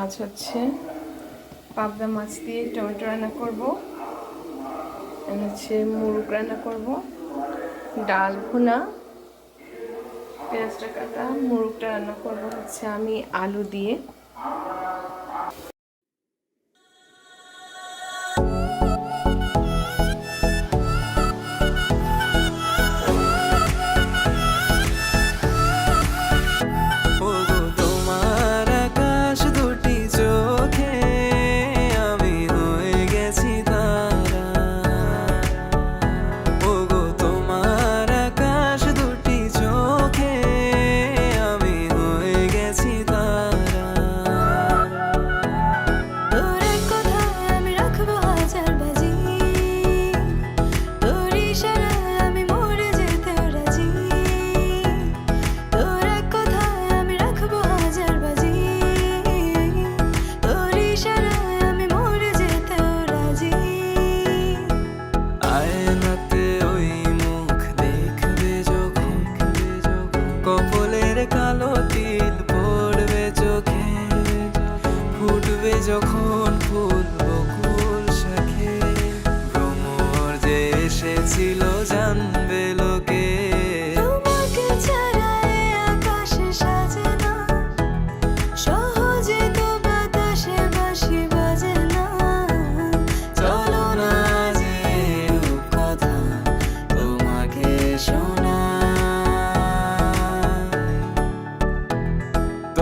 আজ হচ্ছে। পাবদা মাছ দিয়ে টমেটো রান্না করব। হচ্ছে মুরগ রান্না করব। ডাল ভুনা। পেঁয়াজটা কাটা, মুরগটা রান্না করব হচ্ছে আমি আলু দিয়ে। কালো তিল পড়বে চোখে ফুটবে যখন ফুল বকুল শাখে। ভ্রমর যে এসেছিল